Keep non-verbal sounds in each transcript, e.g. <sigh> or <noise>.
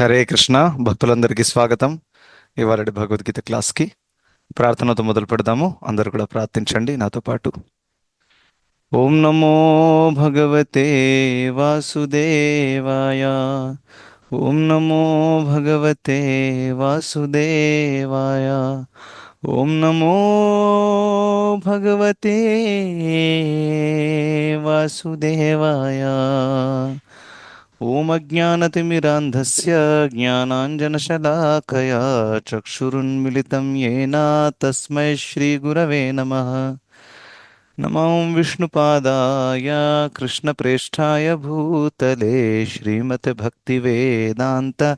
హరే కృష్ణ భక్తులందరికీ స్వాగతం. ఇవాళ భగవద్గీత క్లాస్కి ప్రార్థనతో మొదలు పెడదాము. అందరు కూడా ప్రార్థించండి నాతో పాటు. ఓం నమో భగవతే వాసుదేవాయ. ఓం నమో భగవతే వాసుదేవాయ. ఓం నమో భగవతే వాసుదేవాయ. ఓం అజ్ఞానతిమిరాంధస్య జ్ఞానాంజనశలాకయా చక్షురున్మిళితం येन తస్మై శ్రీగురవే నమః. నమో విష్ణుపాదాయ కృష్ణప్రేష్ఠాయ భూతలే శ్రీమతి భక్తివేదాంత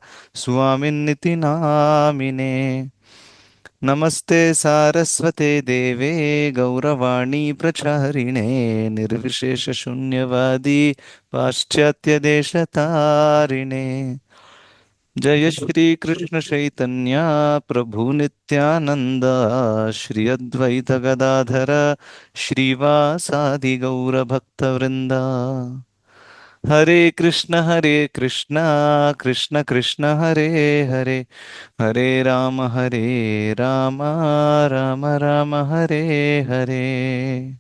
ನಮಸ್ತೆ ಸಾರಸ್ವತೆ ದೇವೆ, ಗೌರವಾಣಿ ಪ್ರಚಾರಿಣೆ, ನಿರ್ವಿಶೇಷ ಶೂನ್ಯವಾದಿ ಪಾಶ್ಚಾತ್ಯ ದೇಶ ತಾರಿಣೆ ಜಯ ಶ್ರೀ ಕೃಷ್ಣ ಚೈತನ್ಯ, ಪ್ರಭು ನಿತ್ಯಾನಂದ, ಶ್ರೀ ಅದ್ವೈತ ಗದಾಧರ, ಶ್ರೀವಾಸಾದಿ ಗೌರ ಭಕ್ತವೃಂದ హరే కృష్ణ హరే కృష్ణ కృష్ణ కృష్ణ హరే హరే. హరే రామ హరే రామ రామ రామ హరే హరే.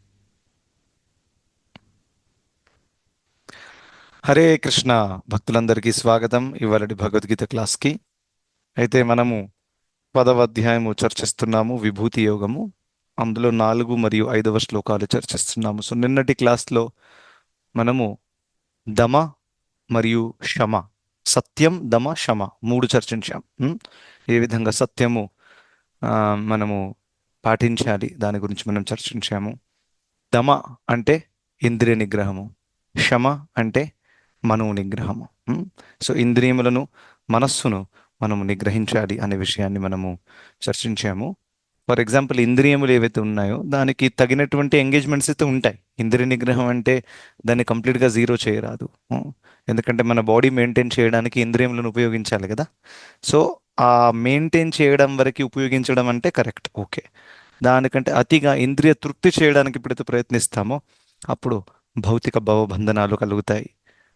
హరే కృష్ణ భక్తులందరికీ స్వాగతం ఇవాళ భగవద్గీత క్లాస్కి. అయితే మనము పదవ అధ్యాయము చర్చిస్తున్నాము విభూతి యోగము. అందులో నాలుగు మరియు ఐదవ శ్లోకాలు చర్చిస్తున్నాము. సో నిన్నటి క్లాస్లో మనము దమ మరియు శమ. సత్యం దమ శమ మూడు చర్చించాం. ఏ విధంగా సత్యము మనము పాటించాలి? దాని గురించి మనం చర్చించాము. దమ అంటే ఇంద్రియ నిగ్రహము. శమ అంటే మనో నిగ్రహము. సో ఇంద్రియములను మనస్సును మనము నిగ్రహించాలి అనే విషయాన్ని మనము చర్చించాము. ఫర్ ఎగ్జాంపుల్ ఇంద్రియములు ఏవైతే ఉన్నాయో దానికి తగినటువంటి ఎంగేజ్మెంట్స్ అయితే ఉంటాయి. ఇంద్రియ నిగ్రహం అంటే దాన్ని కంప్లీట్గా జీరో చేయరాదు. ఎందుకంటే మన బాడీ మెయింటైన్ చేయడానికి ఇంద్రియములను ఉపయోగించాలి కదా. సో ఆ మెయింటైన్ చేయడం వరకు ఉపయోగించడం అంటే కరెక్ట్. ఓకే. దానికంటే అతిగా ఇంద్రియ తృప్తి చేయడానికి ఎప్పుడైతే ప్రయత్నిస్తామో అప్పుడు భౌతిక భవబంధనాలు కలుగుతాయి.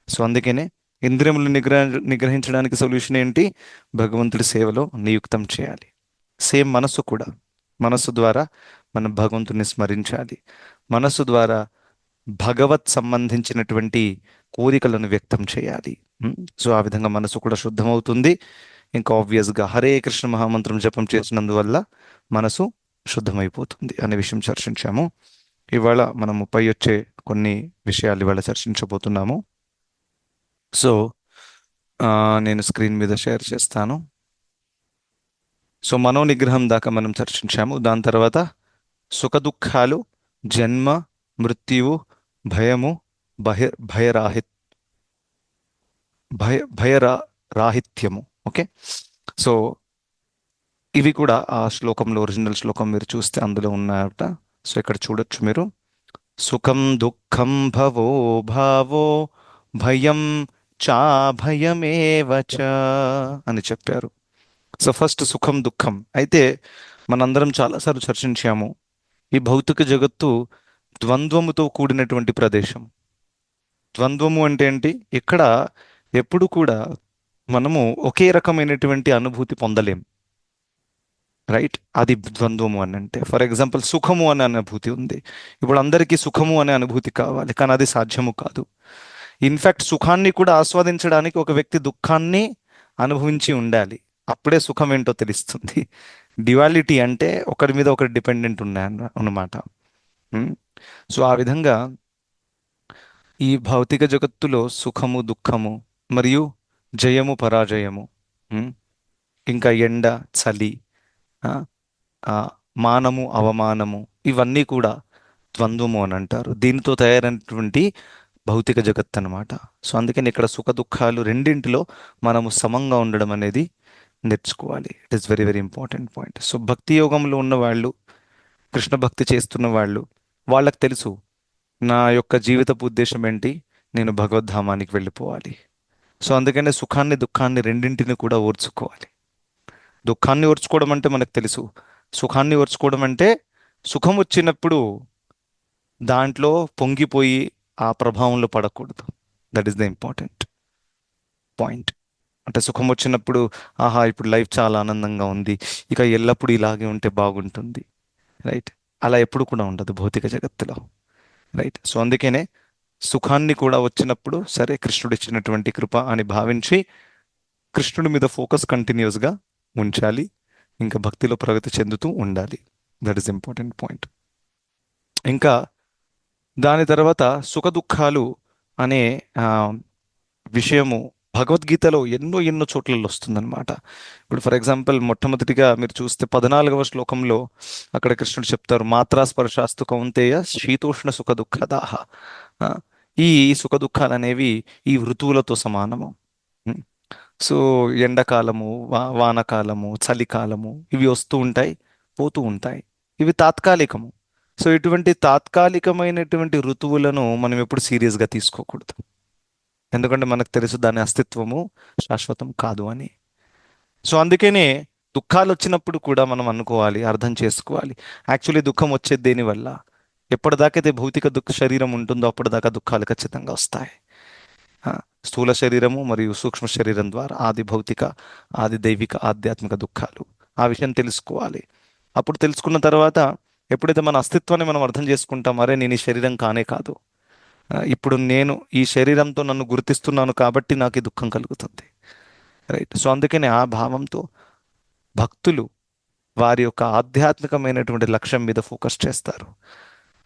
సో అందుకనే ఇంద్రియములు నిగ్రహ నిగ్రహించడానికి సొల్యూషన్ ఏంటి? భగవంతుడి సేవలో నియుక్తం చేయాలి. సేమ్ మనస్సు కూడా. మనస్సు ద్వారా మనం భగవంతుని స్మరించాలి. మనస్సు ద్వారా భగవత్ సంబంధించినటువంటి కోరికలను వ్యక్తం చేయాలి. సో ఆ విధంగా మనసు కూడా శుద్ధమవుతుంది. ఇంకా ఆబ్వియస్గా హరే కృష్ణ మహామంత్రం జపం చేసినందువల్ల మనసు శుద్ధమైపోతుంది అనే విషయం చర్చించాము. ఇవాళ మనము పై వచ్చే కొన్ని విషయాలు ఇవాళ చర్చించబోతున్నాము. సో నేను స్క్రీన్ మీద షేర్ చేస్తాను. సో మనోనిగ్రహం దాకా మనం చర్చించాము. దాని తర్వాత సుఖ దుఃఖాలు జన్మ మృత్యువు భయము భయ భయరాహిత్ భయ భయరా రాహిత్యము ఓకే? సో ఇవి కూడా ఆ శ్లోకంలో ఒరిజినల్ శ్లోకం మీరు చూస్తే అందులో ఉన్నాయట. సో ఇక్కడ చూడొచ్చు మీరు. సుఖం దుఃఖం భవో భావో భయం చా భయమేవచ అని చెప్పారు. సో ఫస్ట్ సుఖం దుఃఖం. అయితే మనందరం చాలాసార్లు చర్చించాము ఈ భౌతిక జగత్తు ద్వంద్వముతో కూడినటువంటి ప్రదేశం. ద్వంద్వము అంటే ఏంటి? ఇక్కడ ఎప్పుడు కూడా మనము ఒకే రకమైనటువంటి అనుభూతి పొందలేం. రైట్ అది ద్వంద్వము అని అంటే. ఫర్ ఎగ్జాంపుల్ సుఖము అనే అనుభూతి ఉంది. ఇప్పుడు అందరికీ సుఖము అనే అనుభూతి కావాలి కానీ అది సాధ్యము కాదు. ఇన్ఫాక్ట్ సుఖాన్ని కూడా ఆస్వాదించడానికి ఒక వ్యక్తి దుఃఖాన్ని అనుభవించి ఉండాలి. అప్పుడే సుఖం ఏంటో తెలుస్తుంది. డివాలిటీ అంటే ఒకరి మీద ఒకరు డిపెండెంట్ ఉన్నాయన్న అన్నమాట సో ఆ విధంగా ఈ భౌతిక జగత్తులో సుఖము దుఃఖము మరియు జయము పరాజయము ఇంకా ఎండ చలి మానము అవమానము ఇవన్నీ కూడా ద్వంద్వము అని అంటారు. దీనితో తయారైనటువంటి భౌతిక జగత్ అనమాట సో అందుకని ఇక్కడ సుఖ దుఃఖాలు రెండింటిలో మనము సమంగా ఉండడం అనేది నేర్చుకోవాలి. It is very very important point so భక్తి యోగంలో ఉన్న వాళ్ళు కృష్ణ భక్తి చేస్తున్న వాళ్ళు వాళ్ళకు తెలుసు నా యొక్క జీవితపు ఉద్దేశం ఏంటి? నేను భగవద్ధామానికి వెళ్ళిపోవాలి. సో అందుకనే సుఖాన్ని దుఃఖాన్ని రెండింటిని కూడా ఓర్చుకోవాలి. దుఃఖాన్ని ఓర్చుకోవడం అంటే మనకు తెలుసు. సుఖాన్ని ఓర్చుకోవడం అంటే సుఖం వచ్చినప్పుడు దాంట్లో పొంగిపోయి ఆ ప్రభావంలో పడకూడదు. That is the important point అంటే సుఖం వచ్చినప్పుడు ఆహా ఇప్పుడు లైఫ్ చాలా ఆనందంగా ఉంది. ఇక ఎల్లప్పుడూ ఇలాగే ఉంటే బాగుంటుంది. రైట్ అలా ఎప్పుడు కూడా ఉండదు భౌతిక జగత్తులో. రైట్ సో అందుకనే సుఖాన్ని కూడా వచ్చినప్పుడు సరే కృష్ణుడు ఇచ్చినటువంటి కృప అని భావించి కృష్ణుడి మీద ఫోకస్ కంటిన్యూస్గా ఉంచాలి. ఇంకా భక్తిలో ప్రగతి చెందుతూ ఉండాలి. దట్ ఈస్ ఇంపార్టెంట్ పాయింట్ ఇంకా దాని తర్వాత సుఖ దుఃఖాలు అనే విషయము భగవద్గీతలో ఎన్నో ఎన్నో చోట్లలో వస్తుందన్నమాట. ఇప్పుడు ఫర్ ఎగ్జాంపుల్ మొట్టమొదటిగా మీరు చూస్తే పద్నాలుగవ శ్లోకంలో అక్కడ కృష్ణుడు చెప్తారు మాత్రా స్పర్శాస్తు కౌంతేయ శీతోష్ణ సుఖ దుఃఖదాహ. ఈ సుఖ దుఃఖాలు అనేవి ఈ ఋతువులతో సమానము. సో ఎండాకాలము వా వానకాలము చలికాలము ఇవి వస్తూ ఉంటాయి పోతూ ఉంటాయి. ఇవి తాత్కాలికము. సో ఇటువంటి తాత్కాలికమైనటువంటి ఋతువులను మనం ఎప్పుడు సీరియస్గా తీసుకోకూడదు. ఎందుకంటే మనకు తెలుసు దాని అస్తిత్వము శాశ్వతం కాదు అని. సో అందుకనే దుఃఖాలు వచ్చినప్పుడు కూడా మనం అనుకోవాలి అర్థం చేసుకోవాలి. యాక్చువల్లీ దుఃఖం వచ్చేది దేనివల్ల ఎప్పటిదాకైతే భౌతిక దుఃఖ శరీరం ఉంటుందో అప్పటిదాకా దుఃఖాలు ఖచ్చితంగా వస్తాయి. స్థూల శరీరము మరియు సూక్ష్మ శరీరం ద్వారా ఆది భౌతిక ఆది దైవిక ఆధ్యాత్మిక దుఃఖాలు. ఆ విషయం తెలుసుకోవాలి. అప్పుడు తెలుసుకున్న తర్వాత ఎప్పుడైతే మన అస్తిత్వాన్ని మనం అర్థం చేసుకుంటాం అరే నేను ఈ శరీరం కానే కాదు. ఇప్పుడు నేను ఈ శరీరంతో నన్ను గుర్తిస్తున్నాను కాబట్టి నాకు ఈ దుఃఖం కలుగుతుంది. రైట్ సో అందుకని ఆ భావంతో భక్తులు వారి యొక్క ఆధ్యాత్మికమైనటువంటి లక్ష్యం మీద ఫోకస్ చేస్తారు.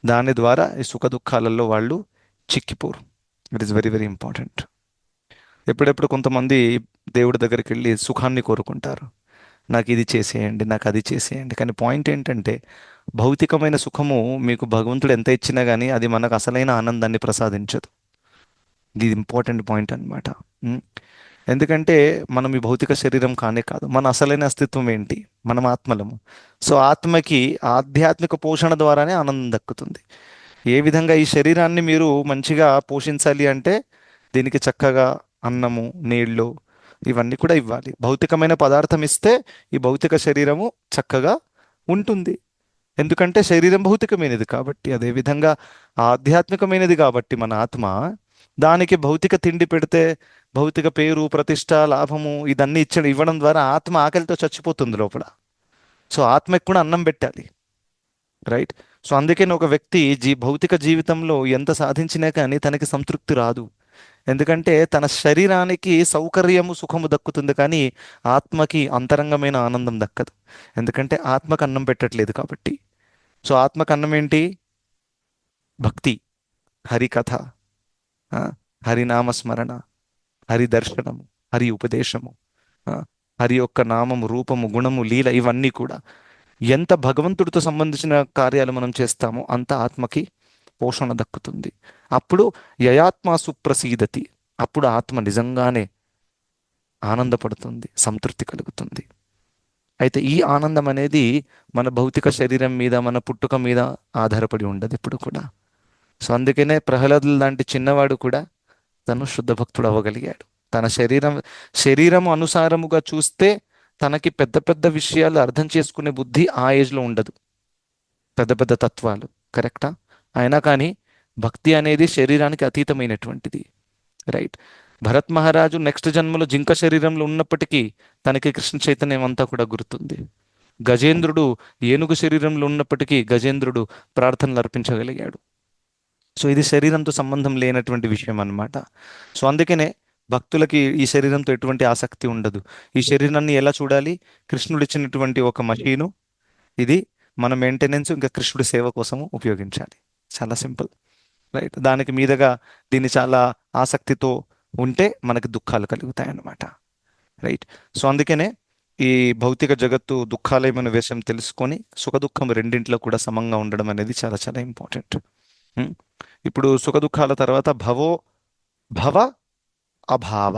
దాని ద్వారా ఈ సుఖ దుఃఖాలలో వాళ్ళు చిక్కిపోరు. It is very very important ఎప్పుడెప్పుడు కొంతమంది దేవుడి దగ్గరికి వెళ్ళి సుఖాన్ని కోరుకుంటారు. నాకు ఇది చేసేయండి నాకు అది చేసేయండి. కానీ పాయింట్ ఏంటంటే భౌతికమైన సుఖము మీకు భగవంతుడు ఎంత ఇచ్చినా కానీ అది మనకు అసలైన ఆనందాన్ని ప్రసాదించదు. ఇది ఇంపార్టెంట్ పాయింట్ అనమాట ఎందుకంటే మనం ఈ భౌతిక శరీరం కానే కాదు మన అసలైన అస్తిత్వం ఏంటి? మనం ఆత్మలము. సో ఆత్మకి ఆధ్యాత్మిక పోషణ ద్వారానే ఆనందం దక్కుతుంది. ఏ విధంగా ఈ శరీరాన్ని మీరు మంచిగా పోషించాలి అంటే దీనికి చక్కగా అన్నము నీళ్ళు ఇవన్నీ కూడా ఇవ్వాలి. భౌతికమైన పదార్థం ఇస్తే ఈ భౌతిక శరీరము చక్కగా ఉంటుంది. ఎందుకంటే శరీరం భౌతికమైనది కాబట్టి అదేవిధంగా ఆధ్యాత్మికమైనది కాబట్టి మన ఆత్మ దానికి భౌతిక తిండి పెడితే భౌతిక పేరు ప్రతిష్ట లాభము ఇదన్నీ ఇచ్చడం ఇవ్వడం ద్వారా ఆత్మ ఆకలితో చచ్చిపోతుంది లోపల. సో ఆత్మకి కూడా అన్నం పెట్టాలి. రైట్? సో అందుకని ఒక వ్యక్తి జీ భౌతిక జీవితంలో ఎంత సాధించినా కానీ తనకి సంతృప్తి రాదు. ఎందుకంటే తన శరీరానికి సౌకర్యము సుఖము దక్కుతుంది కానీ ఆత్మకి అంతరంగమైన ఆనందం దక్కదు. ఎందుకంటే ఆత్మకు అన్నం పెట్టట్లేదు కాబట్టి. సో ఆత్మకు అన్నం ఏంటి? భక్తి హరికథ హరినామస్మరణ హరి దర్శనము హరి ఉపదేశము హరి యొక్క నామము రూపము గుణము లీల ఇవన్నీ కూడా ఎంత భగవంతుడితో సంబంధించిన కార్యాలు మనం చేస్తామో అంత ఆత్మకి పోషణ దక్కుతుంది. అప్పుడు యయాత్మ సుప్రసీదతి. అప్పుడు ఆత్మ నిజంగానే ఆనందపడుతుంది సంతృప్తి కలుగుతుంది. అయితే ఈ ఆనందం అనేది మన భౌతిక శరీరం మీద మన పుట్టుక మీద ఆధారపడి ఉండదు ఇప్పుడు కూడా. సో అందుకనే ప్రహ్లాదులు లాంటి చిన్నవాడు కూడా తను శుద్ధ భక్తుడు అవ్వగలిగాడు. తన శరీరం శరీరం అనుసారముగా చూస్తే తనకి పెద్ద పెద్ద విషయాలు అర్థం చేసుకునే బుద్ధి ఆ ఏజ్లో ఉండదు. పెద్ద పెద్ద తత్వాలు కరెక్టా? అయినా కానీ భక్తి అనేది శరీరానికి అతీతమైనటువంటిది రైట్ భరత్ మహారాజు నెక్స్ట్ జన్మలో జింక శరీరంలో ఉన్నప్పటికీ తనకి కృష్ణ చైతన్యం అంతా కూడా గుర్తుంది. గజేంద్రుడు ఏనుగు శరీరంలో ఉన్నప్పటికీ గజేంద్రుడు ప్రార్థనలు అర్పించగలిగాడు. సో ఇది శరీరంతో సంబంధం లేనటువంటి విషయం అన్నమాట. సో అందుకనే భక్తులకి ఈ శరీరంతో ఎటువంటి ఆసక్తి ఉండదు. ఈ శరీరాన్ని ఎలా చూడాలి? కృష్ణుడు ఇచ్చినటువంటి ఒక మషీను ఇది మన మెయింటెనెన్స్ ఇంకా కృష్ణుడి సేవ కోసం ఉపయోగించాలి. చాలా సింపుల్ రైట్? దానికి మీదగా దీన్ని చాలా ఆసక్తితో ఉంటే మనకి దుఃఖాలు కలుగుతాయి అన్నమాట రైట్? సో అందుకనే ఈ భౌతిక జగత్తు దుఃఖాలయమైన విషయం తెలుసుకొని సుఖ దుఃఖం రెండింటిలో కూడా సమంగా ఉండడం అనేది చాలా చాలా ఇంపార్టెంట్. ఇప్పుడు సుఖ దుఃఖాల తర్వాత భవో భవ అభావ.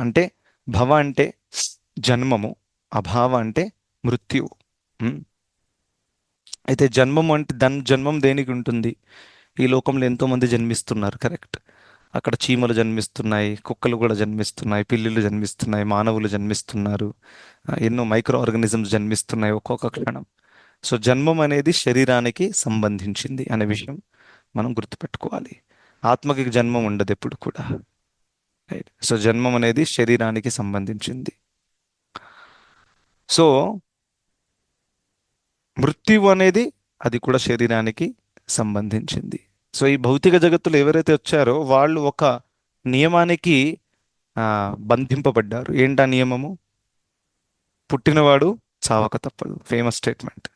అంటే భవ అంటే జన్మము అభావ అంటే మృత్యువు. అయితే జన్మం అంటే దన్ జన్మం దేనికి ఉంటుంది? ఈ లోకంలో ఎంతోమంది జన్మిస్తున్నారు కరెక్ట్. అక్కడ చీమలు జన్మిస్తున్నాయి కుక్కలు కూడా జన్మిస్తున్నాయి పిల్లులు జన్మిస్తున్నాయి మానవులు జన్మిస్తున్నారు ఎన్నో మైక్రో ఆర్గానిజమ్స్ జన్మిస్తున్నాయి ఒక్కొక్క క్షణం. సో జన్మం అనేది శరీరానికి సంబంధించింది అనే విషయం మనం గుర్తుపెట్టుకోవాలి. ఆత్మకి జన్మం ఉండదు ఎప్పుడు కూడా. సో జన్మం అనేది శరీరానికి సంబంధించింది. సో మృత్యువు అనేది అది కూడా శరీరానికి సంబంధించింది. సో ఈ భౌతిక జగత్తులో ఎవరైతే వచ్చారో వాళ్ళు ఒక నియమానికి బంధింపబడ్డారు. ఏంటా నియమము? పుట్టినవాడు చావక తప్పదు. ఫేమస్ స్టేట్మెంట్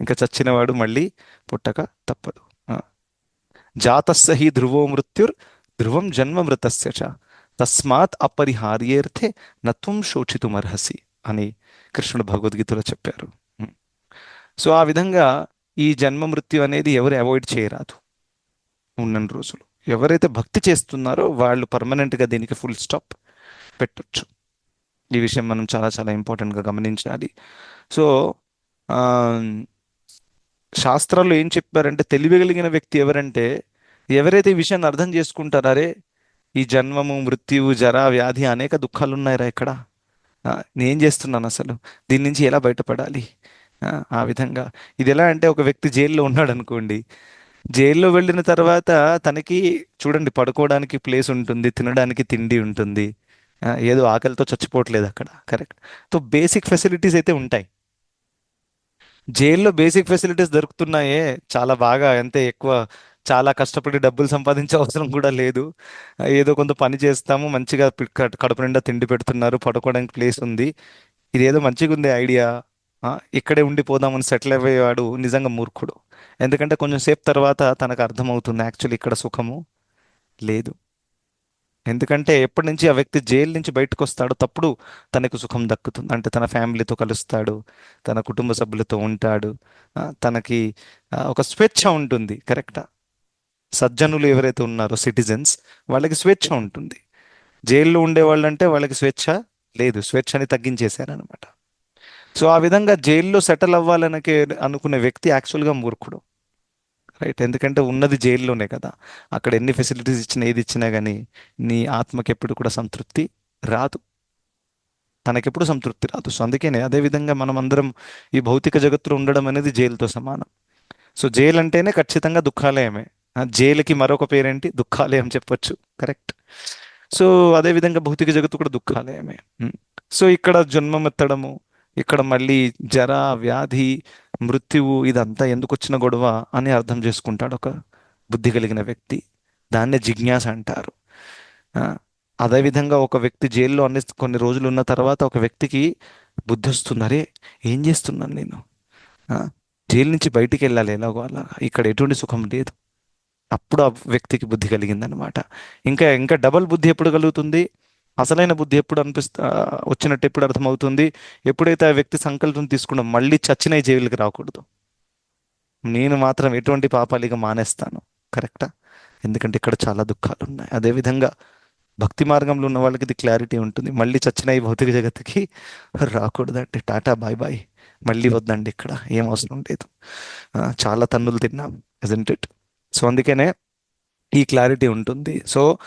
ఇంకా చచ్చినవాడు మళ్ళీ పుట్టక తప్పదు. ఆ. జాతస్య హి ధ్రువో మృత్యుర్ ధ్రువం జన్మ మృతస్య చ. తస్మాత్ అపరిహార్యేర్థే నత్వం శోచితుమర్హసి అని కృష్ణుడు భగవద్గీతలో చెప్పారు. సో ఆ విధంగా ఈ జన్మ మృత్యు అనేది ఎవరు అవాయిడ్ చేయరాదు ఉన్న రోజులు. ఎవరైతే భక్తి చేస్తున్నారో వాళ్ళు పర్మనెంట్గా దీనికి ఫుల్ స్టాప్ పెట్టొచ్చు. ఈ విషయం మనం చాలా చాలా ఇంపార్టెంట్గా గమనించాలి. సో శాస్త్రాలు ఏం చెప్పారంటే తెలియగలిగిన వ్యక్తి ఎవరంటే ఎవరైతే ఈ విషయాన్ని అర్థం చేసుకుంటారే ఈ జన్మము మృత్యువు జర వ్యాధి అనేక దుఃఖాలు ఉన్నాయిరా ఇక్కడ. నేను నేనేం చేస్తున్నాను అసలు? దీని నుంచి ఎలా బయటపడాలి? ఆ, విధంగా. ఇది ఎలా అంటే ఒక వ్యక్తి జైల్లో ఉన్నాడు అనుకోండి జైల్లో వెళ్ళిన తర్వాత తనకి చూడండి పడుకోవడానికి ప్లేస్ ఉంటుంది తినడానికి తిండి ఉంటుంది. ఏదో ఆకలితో చచ్చిపోవట్లేదు అక్కడ. కరెక్ట్. సో బేసిక్ ఫెసిలిటీస్ అయితే ఉంటాయి. జైల్లో బేసిక్ ఫెసిలిటీస్ దొరుకుతున్నాయే చాలా బాగా. అంతే ఎక్కువ చాలా కష్టపడి డబ్బులు సంపాదించే అవసరం కూడా లేదు. ఏదో కొంత పని చేస్తాము మంచిగా కడుపు నిండా తిండి పెడుతున్నారు పడుకోవడానికి ప్లేస్ ఉంది. ఇదేదో మంచిగా ఉంది ఐడియా. ఇక్కడే ఉండిపోదామని సెటిల్ అయ్యేవాడు నిజంగా మూర్ఖుడు. ఎందుకంటే కొంచెం సేపు తర్వాత తనకు అర్థమవుతుంది యాక్చువల్లీ ఇక్కడ సుఖము లేదు. ఎందుకంటే ఎప్పటి నుంచి ఆ వ్యక్తి జైలు నుంచి బయటకు వస్తాడో తప్పుడు తనకు సుఖం దక్కుతుంది. అంటే తన ఫ్యామిలీతో కలుస్తాడు తన కుటుంబ సభ్యులతో ఉంటాడు తనకి ఒక స్వేచ్ఛ ఉంటుంది కరెక్టా? సజ్జనులు ఎవరైతే ఉన్నారో సిటిజన్స్ వాళ్ళకి స్వేచ్ఛ ఉంటుంది. జైల్లో ఉండే వాళ్ళంటే వాళ్ళకి స్వేచ్ఛ లేదు స్వేచ్ఛని తగ్గించేశారనమాట సో ఆ విధంగా జైల్లో సెటిల్ అవ్వాలనకే అనుకునే వ్యక్తి యాక్చువల్గా మూర్ఖుడు. రైట్? ఎందుకంటే ఉన్నది జైల్లోనే కదా. అక్కడ ఎన్ని ఫెసిలిటీస్ ఇచ్చినా ఏది ఇచ్చినా కానీ నీ ఆత్మకి ఎప్పుడు కూడా సంతృప్తి రాదు. తనకెప్పుడు సంతృప్తి రాదు. సో అందుకనే అదే విధంగా మనం అందరం ఈ భౌతిక జగత్తులో ఉండడం అనేది జైలుతో సమానం. సో జైలు అంటేనే ఖచ్చితంగా దుఃఖాలయమే. జైలుకి మరొక పేరేంటి? దుఃఖాలయం చెప్పొచ్చు. కరెక్ట్. సో అదే విధంగా భౌతిక జగత్తు కూడా దుఃఖాలయమే. సో ఇక్కడ జన్మం ఎత్తడము ఇక్కడ మళ్ళీ జర వ్యాధి మృత్యువు ఇదంతా ఎందుకు వచ్చిన గొడవ అని అర్థం చేసుకుంటాడు ఒక బుద్ధి కలిగిన వ్యక్తి. దాన్నే జిజ్ఞాస అంటారు. అదేవిధంగా ఒక వ్యక్తి జైల్లో అన్ని కొన్ని రోజులు ఉన్న తర్వాత ఒక వ్యక్తికి బుద్ధి వస్తుంది. అరే ఏం చేస్తున్నాను నేను? జైలు నుంచి బయటికి వెళ్ళాలి ఎలాగో అలాగా ఇక్కడ ఎటువంటి సుఖం లేదు. అప్పుడు ఆ వ్యక్తికి బుద్ధి కలిగిందనమాట ఇంకా ఇంకా డబల్ బుద్ధి ఎప్పుడు కలుగుతుంది? అసలైన బుద్ధి ఎప్పుడు అనిపిస్తా వచ్చినట్టు ఎప్పుడు అర్థమవుతుంది? ఎప్పుడైతే ఆ వ్యక్తి సంకల్పం తీసుకున్నా మళ్ళీ చచ్చిన జైలుకి రాకూడదు. నేను మాత్రం ఎటువంటి పాపాలిగా మానేస్తాను. కరెక్టా? ఎందుకంటే ఇక్కడ చాలా దుఃఖాలు ఉన్నాయి అదేవిధంగా భక్తి మార్గంలో ఉన్న వాళ్ళకి ఇది క్లారిటీ ఉంటుంది. మళ్ళీ చచ్చిన ఈ భౌతిక జగత్తుకి రాకూడదంటే టాటా బాయ్ బాయ్. మళ్ళీ వద్దండి ఇక్కడ. ఏం అవసరం లేదు. చాలా తన్నులు తిన్నాం ఇట్ సో అందుకనే ఈ క్లారిటీ ఉంటుంది. సో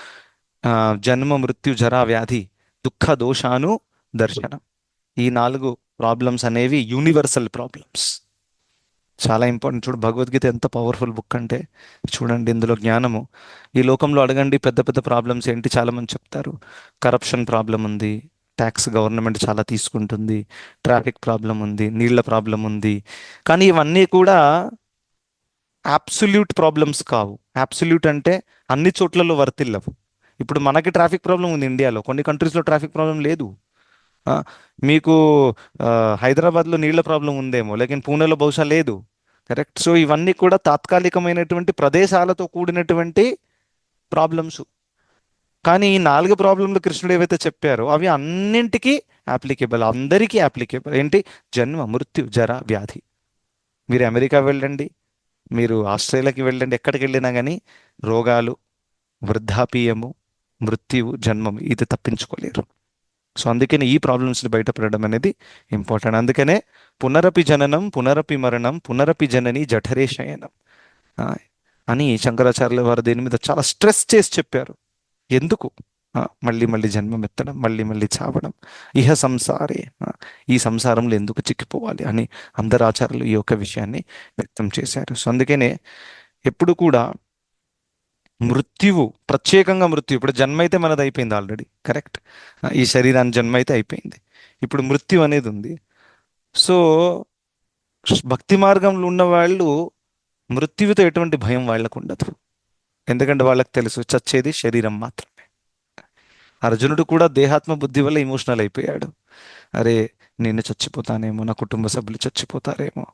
జన్మ మృత్యు జరా వ్యాధి దుఃఖ దోషాను దర్శనం. ఈ నాలుగు ప్రాబ్లమ్స్ అనేవి యూనివర్సల్ ప్రాబ్లమ్స్. చాలా ఇంపార్టెంట్. చూడు భగవద్గీత ఎంత పవర్ఫుల్ బుక్ అంటే చూడండి ఇందులో జ్ఞానము. ఈ లోకంలో అడగండి పెద్ద పెద్ద ప్రాబ్లమ్స్ ఏంటి చాలా మంది చెప్తారు. కరప్షన్ ప్రాబ్లం ఉంది ట్యాక్స్ గవర్నమెంట్ చాలా తీసుకుంటుంది ట్రాఫిక్ ప్రాబ్లం ఉంది నీళ్ళ ప్రాబ్లం ఉంది. కానీ ఇవన్నీ కూడా అబ్సల్యూట్ ప్రాబ్లమ్స్ కావు. అబ్సల్యూట్ అంటే అన్ని చోట్లలో వర్తిల్లవు. ఇప్పుడు మనకి ట్రాఫిక్ ప్రాబ్లం ఉంది ఇండియాలో. కొన్ని కంట్రీస్లో ట్రాఫిక్ ప్రాబ్లం లేదు. మీకు హైదరాబాద్లో నీళ్ళ ప్రాబ్లం ఉందేమో లేకిన్ పూణేలో బహుశా లేదు. కరెక్ట్? సో ఇవన్నీ కూడా తాత్కాలికమైనటువంటి ప్రదేశాలతో కూడినటువంటి ప్రాబ్లమ్స్. కానీ ఈ నాలుగు ప్రాబ్లంలు కృష్ణుడు ఏవైతే చెప్పారో అవి అన్నింటికీ అప్లికేబుల్ అందరికీ అప్లికేబుల్. ఏంటి? జన్మ మృత్యు జర వ్యాధి. మీరు అమెరికా వెళ్ళండి మీరు ఆస్ట్రేలియాకి వెళ్ళండి ఎక్కడికి వెళ్ళినా కానీ రోగాలు వృద్ధాప్యము మృత్యువు జన్మం ఇది తప్పించుకోలేరు. సో అందుకని ఈ ప్రాబ్లమ్స్ని బయటపడడం అనేది ఇంపార్టెంట్ అందుకనే పునరపి జననం పునరపి మరణం పునరపి జనని జఠరే శయనం. అని శంకరాచార్యుల వారు దీని మీద చాలా స్ట్రెస్ చేసి చెప్పారు. ఎందుకు? మళ్ళీ మళ్ళీ జన్మం ఎత్తడం మళ్ళీ మళ్ళీ చావడం ఇహ సంసారే ఈ సంసారంలో ఎందుకు చిక్కిపోవాలి అని అందరు ఆచార్యులు ఈ యొక్క విషయాన్ని వ్యక్తం చేశారు. సో అందుకనే ఎప్పుడు కూడా మృత్యువు ప్రత్యేకంగా మృత్యు ఇప్పుడు జన్మ అయితే మనది అయిపోయింది ఆల్రెడీ కరెక్ట్ ఈ శరీరాన్ని జన్మ అయితే అయిపోయింది. ఇప్పుడు మృత్యు అనేది ఉంది. సో భక్తి మార్గంలో ఉన్న వాళ్ళు మృత్యువుతో ఎటువంటి భయం వాళ్ళకు ఉండదు. ఎందుకంటే వాళ్ళకి తెలుసు చచ్చేది శరీరం మాత్రమే. అర్జునుడు కూడా దేహాత్మ బుద్ధి వల్ల ఇమోషనల్ అయిపోయాడు. అరే నేను చచ్చిపోతానేమో నా కుటుంబ సభ్యులు చచ్చిపోతారేమో.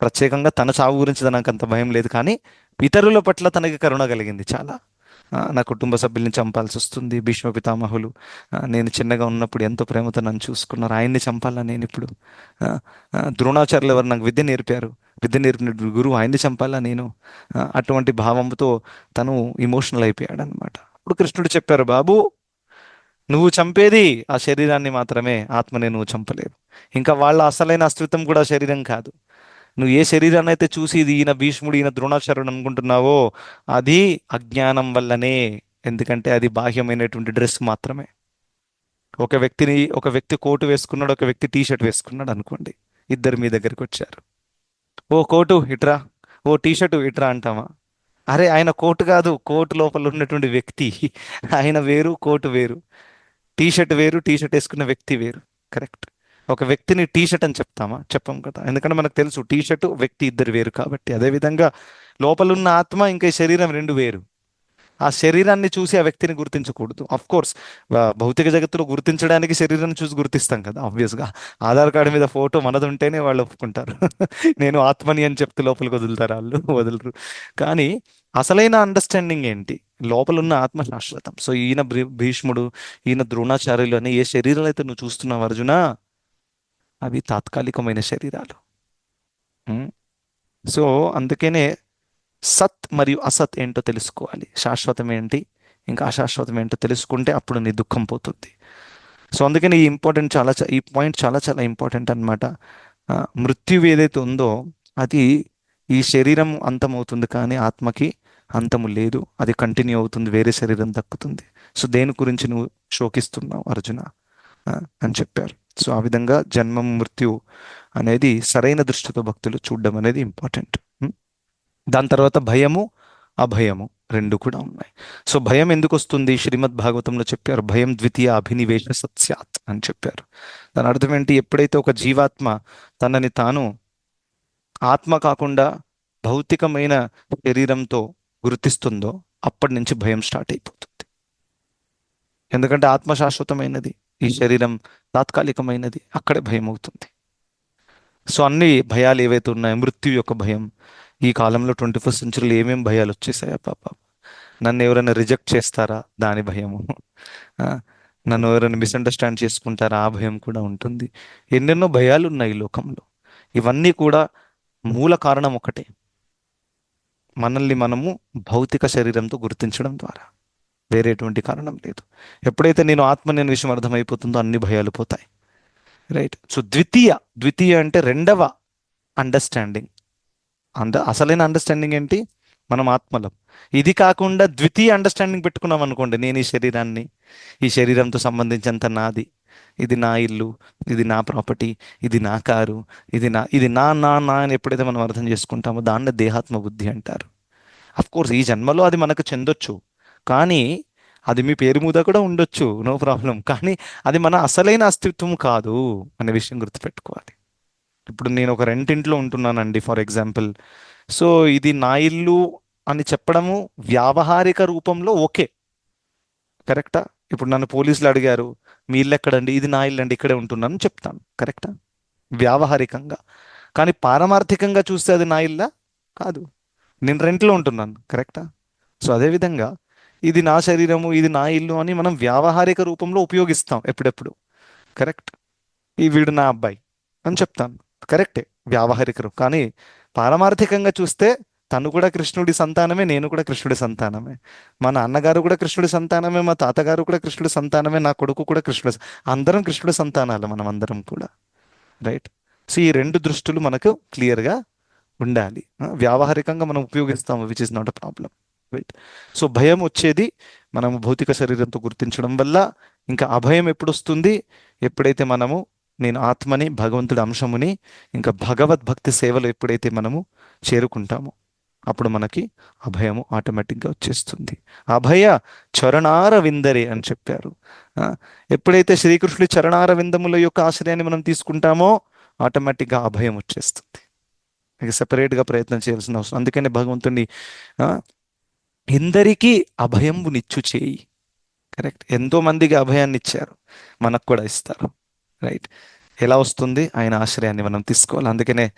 ప్రత్యేకంగా తన చావు గురించి తనకు అంత భయం లేదు కానీ ఇతరుల పట్ల తనకి కరుణ కలిగింది చాలా. నా కుటుంబ సభ్యుల్ని చంపాల్సి వస్తుంది భీష్మ పితామహులు. నేను చిన్నగా ఉన్నప్పుడు ఎంతో ప్రేమతో నన్ను చూసుకున్నారు. ఆయన్ని చంపాలా నేను ఇప్పుడు? ద్రోణాచార్యులు ఎవరు నాకు విద్య నేర్పారు? విద్య నేర్పిన గురువు ఆయన్ని చంపాలా నేను? అటువంటి భావంతో తను ఇమోషనల్ అయిపోయాడు అనమాట అప్పుడు కృష్ణుడు చెప్పారు బాబు నువ్వు చంపేది ఆ శరీరాన్ని మాత్రమే. ఆత్మని నువ్వు చంపలేవు. ఇంకా వాళ్ళ అసలైన అస్తిత్వం కూడా శరీరం కాదు. నువ్వు ఏ శరీరాన్ని అయితే చూసి ఇది ఈయన భీష్ముడు ఈయన ద్రోణాచార్యుడు అనుకుంటున్నావో అది అజ్ఞానం వల్లనే. ఎందుకంటే అది బాహ్యమైనటువంటి డ్రెస్ మాత్రమే. ఒక వ్యక్తిని ఒక వ్యక్తి కోటు వేసుకున్నాడు ఒక వ్యక్తి టీ షర్ట్ వేసుకున్నాడు అనుకోండి. ఇద్దరు మీ దగ్గరికి వచ్చారు. ఓ కోటు ఇట్రా ఓ టీ షర్ట్ ఇట్రా అంటామా అరే ఆయన కోటు కాదు కోటు లోపల ఉన్నటువంటి వ్యక్తి. ఆయన వేరు కోటు వేరు. టీ షర్ట్ వేరు టీ షర్ట్ వేసుకున్న వ్యక్తి వేరు. కరెక్ట్. ఒక వ్యక్తిని టీ షర్ట్ అని చెప్తామా? చెప్పం కదా. ఎందుకంటే మనకు తెలుసు టీ షర్ట్ వ్యక్తి ఇద్దరు వేరు కాబట్టి. అదేవిధంగా లోపలున్న ఆత్మ ఇంకా శరీరం రెండు వేరు. ఆ శరీరాన్ని చూసి ఆ వ్యక్తిని గుర్తించకూడదు. అఫ్ కోర్స్ భౌతిక జగత్తులో గుర్తించడానికి శరీరాన్ని చూసి గుర్తిస్తాం కదా ఆబ్వియస్గా ఆధార్ కార్డు మీద ఫోటో మనది ఉంటేనే వాళ్ళు ఒప్పుకుంటారు. <laughs> నేను ఆత్మని అని చెప్తే లోపలికి వదులుతారు వాళ్ళు? <laughs> వదలరు. కానీ అసలైన అండర్స్టాండింగ్ ఏంటి? లోపల ఉన్న ఆత్మ శాశ్వతం. సో ఈయన భీష్ముడు ఈయన ద్రోణాచార్యులు అని ఏ శరీరాలు అయితే నువ్వు చూస్తున్నావు అర్జున అవి తాత్కాలికమైన శరీరాలు. సో అందుకనే సత్ మరియు అసత్ ఏంటో తెలుసుకోవాలి. శాశ్వతం ఏంటి? ఇంకా అశాశ్వతం ఏంటో తెలుసుకుంటే అప్పుడు నీ దుఃఖం పోతుంది. సో అందుకని ఈ ఇంపార్టెంట్ చాలా ఈ పాయింట్ చాలా చాలా ఇంపార్టెంట్ అనమాట మృత్యువు ఏదైతే ఉందో అది ఈ శరీరం అంతమవుతుంది కానీ ఆత్మకి అంతము లేదు. అది కంటిన్యూ అవుతుంది వేరే శరీరం దక్కుతుంది. సో దేని గురించి నువ్వు శోకిస్తున్నావు అర్జున? అని చెప్పారు. సో ఆ విధంగా జన్మం మృత్యు అనేది సరైన దృష్టితో భక్తులు చూడడం అనేది ఇంపార్టెంట్. దాని తర్వాత భయము అభయము రెండు కూడా ఉన్నాయి. సో భయం ఎందుకు వస్తుంది శ్రీమద్ భాగవతంలో చెప్పారు భయం ద్వితీయ అభినివేశ సత్యాత్ అని చెప్పారు. దాని అర్థం ఏంటి? ఎప్పుడైతే ఒక జీవాత్మ తనని తాను ఆత్మ కాకుండా భౌతికమైన శరీరంతో గుర్తిస్తుందో అప్పటి నుంచి భయం స్టార్ట్ అయిపోతుంది. ఎందుకంటే ఆత్మ శాశ్వతమైనది. ఈ శరీరం తాత్కాలికమైనది అక్కడే భయం అవుతుంది సో అన్ని భయాలు ఏవైతే ఉన్నాయో మృత్యు యొక్క భయం ఈ కాలంలో ట్వంటీ ఫస్ట్ సెంచురీలో ఏమేమి భయాలు వచ్చేసాయా పాప? నన్ను ఎవరైనా రిజెక్ట్ చేస్తారా? దాని భయము. నన్ను ఎవరైనా మిస్అండర్స్టాండ్ చేసుకుంటారా? ఆ భయం కూడా ఉంటుంది. ఎన్నెన్నో భయాలు ఉన్నాయి ఈ లోకంలో. ఇవన్నీ కూడా మూల కారణం ఒకటే. మనల్ని మనము భౌతిక శరీరంతో గుర్తించడం ద్వారా. వేరేటువంటి కారణం లేదు. ఎప్పుడైతే నేను ఆత్మ నేను విషయం అర్థమైపోతుందో అన్ని భయాలు పోతాయి. రైట్ సో ద్వితీయ ద్వితీయ అంటే రెండవ అండర్స్టాండింగ్ అంద అసలైన అండర్స్టాండింగ్ ఏంటి? మనం ఆత్మలం. ఇది కాకుండా ద్వితీయ అండర్స్టాండింగ్ పెట్టుకున్నాం అనుకోండి నేను ఈ శరీరాన్ని ఈ శరీరంతో సంబంధించినంత నాది. ఇది నా ఇల్లు ఇది నా ప్రాపర్టీ ఇది నా కారు ఇది నా ఇది నా నా నా అని ఎప్పుడైతే మనం అర్థం చేసుకుంటామో దాన్ని దేహాత్మ బుద్ధి అంటారు. అఫ్ కోర్స్ ఈ జన్మలో అది మనకు చెందొచ్చు. కానీ అది మీ పేరు మీద కూడా ఉండొచ్చు. No problem. కానీ అది మన అసలైన అస్తిత్వం కాదు అనే విషయం గుర్తుపెట్టుకోవాలి. ఇప్పుడు నేను ఒక రెంటింట్లో ఉంటున్నానండి ఫర్ ఎగ్జాంపుల్. సో ఇది నా ఇల్లు అని చెప్పడము వ్యావహారిక రూపంలో ఓకే. కరెక్టా? ఇప్పుడు నన్ను పోలీసులు అడిగారు మీ ఇల్లు ఎక్కడండి? ఇది నా ఇల్లు అండి ఇక్కడే ఉంటున్నాను చెప్తాను. కరెక్టా? వ్యావహారికంగా. కానీ పారమార్థికంగా చూస్తే అది నా ఇల్లా? కాదు. నేను రెంట్లో ఉంటున్నాను. కరెక్టా? సో అదేవిధంగా ఇది నా శరీరము ఇది నా ఇల్లు అని మనం వ్యావహారిక రూపంలో ఉపయోగిస్తాం ఎప్పుడెప్పుడు. కరెక్ట్ ఈ వీడు నా అబ్బాయి అని చెప్తాను. కరెక్టే వ్యావహారిక రూపం. కానీ పారమార్థికంగా చూస్తే తను కూడా కృష్ణుడి సంతానమే నేను కూడా కృష్ణుడి సంతానమే. మా నాన్నగారు కూడా కృష్ణుడి సంతానమే మా తాతగారు కూడా కృష్ణుడి సంతానమే నా కొడుకు కూడా కృష్ణుడి అందరం కృష్ణుడి సంతానాలు మనం అందరం కూడా. రైట్ సో ఈ రెండు దృష్టులు మనకు క్లియర్గా ఉండాలి. వ్యావహారికంగా మనం ఉపయోగిస్తాము which is not a problem right so భయం వచ్చేది మనము భౌతిక శరీరంతో గుర్తించడం వల్ల. ఇంకా అభయం ఎప్పుడు వస్తుంది ఎప్పుడైతే మనము నేను ఆత్మని భగవంతుడి అంశముని ఇంకా భగవద్భక్తి సేవలు ఎప్పుడైతే మనము చేరుకుంటామో అప్పుడు మనకి అభయము ఆటోమేటిక్గా వచ్చేస్తుంది. అభయ చరణార విందరే అని చెప్పారు. ఎప్పుడైతే శ్రీకృష్ణుడి చరణార విందముల యొక్క ఆశ్రయాన్ని మనం తీసుకుంటామో ఆటోమేటిక్గా అభయం వచ్చేస్తుంది. ఇక సెపరేట్గా ప్రయత్నం చేయాల్సిన అవసరం. అందుకనే భగవంతుని ఎందరికీ అభయంబునిచ్చు చేయి. కరెక్ట్. ఎంతో మందికి అభయాన్ని ఇచ్చారు. మనకు కూడా ఇస్తారు. రైట్. ఎలా వస్తుంది? ఆయన ఆశ్రయాన్ని మనం తీసుకోవాలి. అందుకనే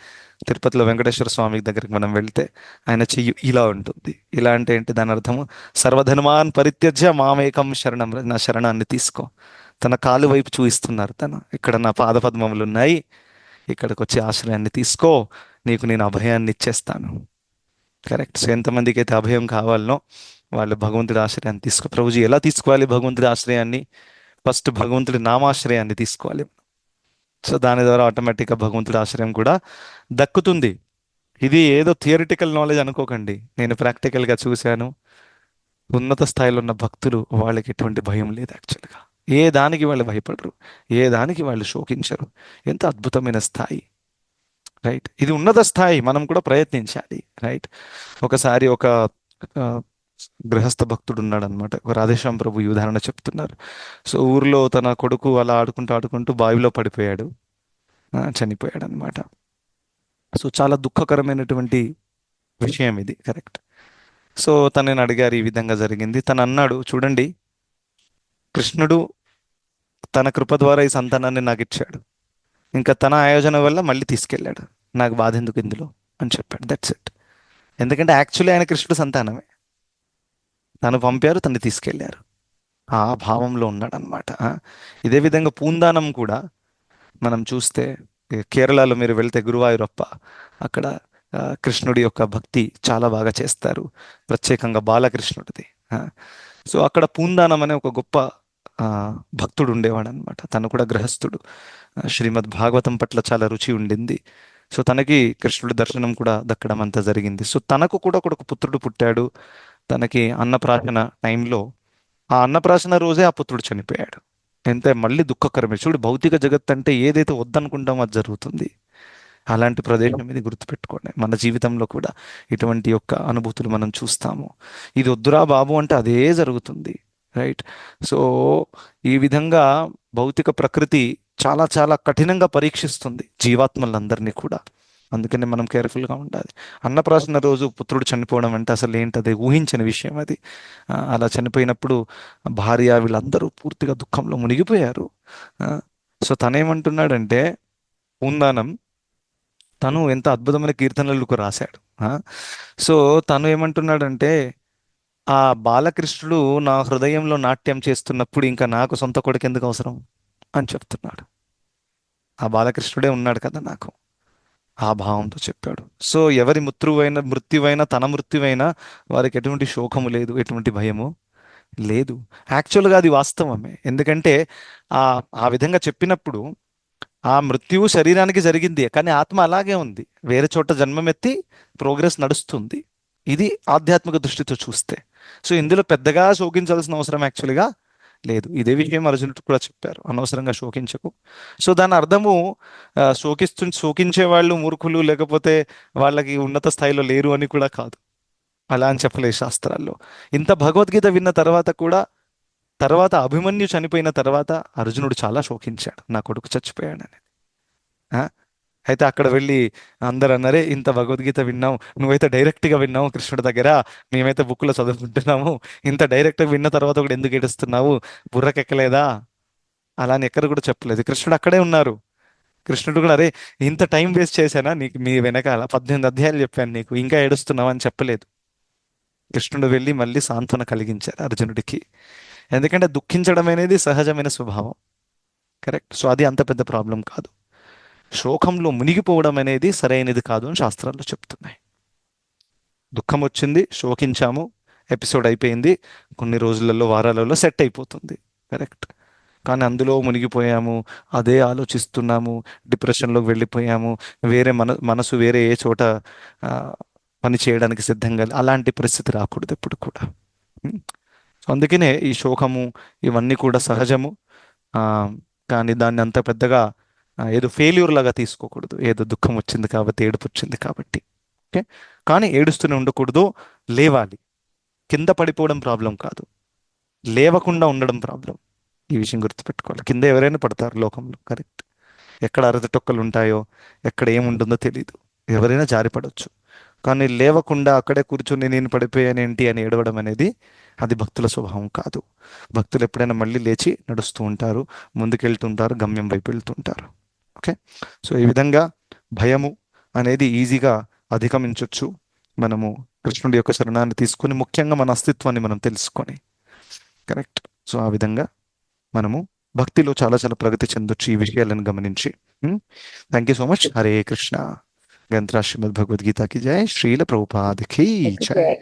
తిరుపతిలో వెంకటేశ్వర స్వామి దగ్గరికి మనం వెళ్తే ఆయన చెయ్యి ఇలా ఉంటుంది. ఇలా అంటే ఏంటి? దాని అర్థము సర్వధనుమాన్ పరిత్యజ్య మామేకం శరణం. నా శరణాన్ని తీసుకో. తన కాలు వైపు చూపిస్తున్నారు తను. ఇక్కడ నా పాదపద్మములు ఉన్నాయి ఇక్కడికి వచ్చి ఆశ్రయాన్ని తీసుకో. నీకు నేను అభయాన్ని ఇచ్చేస్తాను. కరెక్ట్ సో ఎంతమందికి అయితే అభయం కావాలనో వాళ్ళు భగవంతుడి ఆశ్రయాన్ని తీసుకో ప్రభుజీ ఎలా తీసుకోవాలి భగవంతుడి ఆశ్రయాన్ని? ఫస్ట్ భగవంతుడి నామాశ్రయాన్ని తీసుకోవాలి. సో దాని ద్వారా ఆటోమేటిక్గా భగవంతుడి ఆశ్రయం కూడా దక్కుతుంది. ఇది ఏదో థియరిటికల్ నాలెడ్జ్ అనుకోకండి. నేను ప్రాక్టికల్గా చూశాను. ఉన్నత స్థాయిలో ఉన్న భక్తులు వాళ్ళకి ఎటువంటి భయం లేదు యాక్చువల్గా. ఏ దానికి వాళ్ళు భయపడరు. ఏ దానికి వాళ్ళు శోకించరు. ఎంత అద్భుతమైన స్థాయి. రైట్? ఇది ఉన్నత స్థాయి మనం కూడా ప్రయత్నించాలి రైట్? ఒకసారి ఒక గృహస్థ భక్తుడు ఉన్నాడు అనమాట ఒక రాధేశ్యాం ప్రభు ఈ ఉదాహరణ చెప్తున్నారు. సో ఊర్లో తన కొడుకు అలా ఆడుకుంటూ ఆడుకుంటూ బావిలో పడిపోయాడు. చనిపోయాడు అనమాట సో చాలా దుఃఖకరమైనటువంటి విషయం ఇది కరెక్ట్. సో తనని అడిగారు ఈ విధంగా జరిగింది. తను అన్నాడు చూడండి కృష్ణుడు తన కృప ద్వారా ఈ సంతానాన్ని నాకు ఇచ్చాడు ఇంకా తన ఆయోజన వల్ల మళ్ళీ తీసుకెళ్ళాడు. నాకు బాధ ఎందుకు ఇందులో? అని చెప్పాడు. దట్స్ ఇట్ ఎందుకంటే యాక్చువల్లీ ఆయన కృష్ణుడు సంతానమే. తను పంపారు తను తీసుకెళ్ళారు ఆ భావంలో ఉన్నాడనమాట ఇదే విధంగా పూందానం కూడా మనం చూస్తే కేరళలో మీరు వెళ్తే గురువాయూరప్ప అక్కడ కృష్ణుడి యొక్క భక్తి చాలా బాగా చేస్తారు. ప్రత్యేకంగా బాలకృష్ణుడిది. సో అక్కడ పూందానం అనే ఒక గొప్ప భక్తుడు ఉండేవాడు అనమాట తను కూడా గృహస్థుడు. శ్రీమద్ భాగవతం పట్ల చాలా రుచి ఉండింది. సో తనకి కృష్ణుడి దర్శనం కూడా దక్కడం అంతా జరిగింది. సో తనకు కూడా ఒక పుత్రుడు పుట్టాడు. తనకి అన్నప్రాశన టైంలో ఆ అన్నప్రాశన రోజే ఆ పుత్రుడు చనిపోయాడు. ఎంత మళ్ళీ దుఃఖకరమే. చూడు భౌతిక జగత్ అంటే ఏదైతే వద్దనుకుంటామో అది జరుగుతుంది. అలాంటి ప్రదేశం ఇది గుర్తుపెట్టుకోండి. మన జీవితంలో కూడా ఇటువంటి యొక్క అనుభూతులు మనం చూస్తాము. ఇది వద్దురా బాబు అంటే అదే జరుగుతుంది. రైట్ సో ఈ విధంగా భౌతిక ప్రకృతి చాలా చాలా కఠినంగా పరీక్షిస్తుంది జీవాత్మలందరినీ కూడా. అందుకనే మనం కేర్ఫుల్గా ఉండాలి. అన్నప్రాసన రోజు పుత్రుడు చనిపోవడం అంటే అసలు ఏంటది ఊహించని విషయం అది. అలా చనిపోయినప్పుడు భార్య వీళ్ళందరూ పూర్తిగా దుఃఖంలో మునిగిపోయారు. సో తనేమంటున్నాడంటే పూందానం తను ఎంత అద్భుతమైన కీర్తనలకు రాశాడు. సో తను ఏమంటున్నాడంటే ఆ బాలకృష్ణుడు నా హృదయంలో నాట్యం చేస్తున్నప్పుడు ఇంకా నాకు సొంత కొడుకు ఎందుకు అవసరం అని చెప్తున్నాడు. ఆ బాలకృష్ణుడే ఉన్నాడు కదా నాకు. ఆ భావంతో చెప్పాడు. సో ఎవరి మృత్యువైన మృత్యువైనా తన మృత్యువైనా వారికి ఎటువంటి శోకము లేదు ఎటువంటి భయము లేదు. యాక్చువల్గా అది వాస్తవమే. ఎందుకంటే ఆ ఆ విధంగా చెప్పినప్పుడు ఆ మృత్యువు శరీరానికి జరిగింది కానీ ఆత్మ అలాగే ఉంది. వేరే చోట జన్మమెత్తి ప్రోగ్రెస్ నడుస్తుంది. ఇది ఆధ్యాత్మిక దృష్టితో చూస్తే. సో ఇందులో పెద్దగా శోకించాల్సిన అవసరం యాక్చువల్గా లేదు. ఇదే విషయం అర్జునుడు కూడా చెప్పారు. అనవసరంగా శోకించకు. సో దాని అర్థము శోకిస్తు శోకించే వాళ్ళు మూర్ఖులు లేకపోతే వాళ్ళకి ఉన్నత స్థాయిలో లేరు అని కూడా కాదు. అలా అని చెప్పలేదు శాస్త్రాల్లో. ఇంత భగవద్గీత విన్న తర్వాత కూడా తర్వాత అభిమన్యు చనిపోయిన తర్వాత అర్జునుడు చాలా శోకించాడు. నా కొడుకు చచ్చిపోయాడని అనేది అయితే అక్కడ వెళ్ళి అందరు అన్నారే ఇంత భగవద్గీత విన్నావు నువ్వైతే డైరెక్ట్గా విన్నావు కృష్ణుడి దగ్గర మేమైతే బుక్లో చదువుకుంటున్నాము ఇంత డైరెక్ట్గా విన్న తర్వాత కూడా ఎందుకు ఏడుస్తున్నావు బుర్రకెక్కలేదా? అలా అని ఎక్కడ కూడా చెప్పలేదు. కృష్ణుడు అక్కడే ఉన్నారు. కృష్ణుడు కూడా అరే ఇంత టైం వేస్ట్ చేశానా? నీకు మీ వెనకాల పద్దెనిమిది అధ్యాయాలు చెప్పాను నీకు ఇంకా ఏడుస్తున్నావు? అని చెప్పలేదు. కృష్ణుడు వెళ్ళి మళ్ళీ సాంత్వన కలిగించారు అర్జునుడికి. ఎందుకంటే దుఃఖించడం అనేది సహజమైన స్వభావం. కరెక్ట్? సో అది అంత పెద్ద ప్రాబ్లం కాదు. శోకంలో మునిగిపోవడం అనేది సరైనది కాదు అని శాస్త్రాలు చెప్తున్నాయి. దుఃఖం వచ్చింది శోకించాము ఎపిసోడ్ అయిపోయింది కొన్ని రోజులలో వారాలలో సెట్ అయిపోతుంది. కరెక్ట్. కానీ అందులో మునిగిపోయాము అదే ఆలోచిస్తున్నాము డిప్రెషన్లోకి వెళ్ళిపోయాము వేరే మన మనసు వేరే ఏ చోట పని చేయడానికి సిద్ధంగా అలాంటి పరిస్థితి రాకూడదు ఎప్పుడు కూడా. సో అందుకనే ఈ శోకము ఇవన్నీ కూడా సహజము. కానీ దాన్ని అంత పెద్దగా ఏదో ఫెయిల్యూర్ లాగా తీసుకోకూడదు. ఏదో దుఃఖం వచ్చింది కాబట్టి ఏడుపు వచ్చింది కాబట్టి. ఓకే? కానీ ఏడుస్తూనే ఉండకూడదు. లేవాలి. కింద పడిపోవడం ప్రాబ్లం కాదు. లేవకుండా ఉండడం ప్రాబ్లం ఈ విషయం గుర్తుపెట్టుకోవాలి. కింద ఎవరైనా పడతారు లోకంలో. కరెక్ట్ ఎక్కడ అరదటొక్కలు ఉంటాయో ఎక్కడ ఏముంటుందో తెలియదు ఎవరైనా జారిపడవచ్చు కానీ లేవకుండా అక్కడే కూర్చొని నేను పడిపోయానేంటి అని ఏడవడం అనేది అది భక్తుల స్వభావం కాదు. భక్తులు ఎప్పుడైనా మళ్ళీ లేచి నడుస్తూ ఉంటారు. ముందుకెళ్తుంటారు. గమ్యం వైపు వెళ్తుంటారు. ఓకే? సో ఈ విధంగా భయము అనేది ఈజీగా అధిగమించవచ్చు మనము కృష్ణుడి యొక్క శరణాన్ని తీసుకొని ముఖ్యంగా మన అస్తిత్వాన్ని మనం తెలుసుకొని. కరెక్ట్. సో ఆ విధంగా మనము భక్తిలో చాలా చాలా ప్రగతి చెందొచ్చు ఈ విషయాలను గమనించి. Thank you so much Hare Krishna గ్రంథరాజ్ Shrimad Bhagavad Gita కి జయ శ్రీల ప్రభుపాద్కి జయ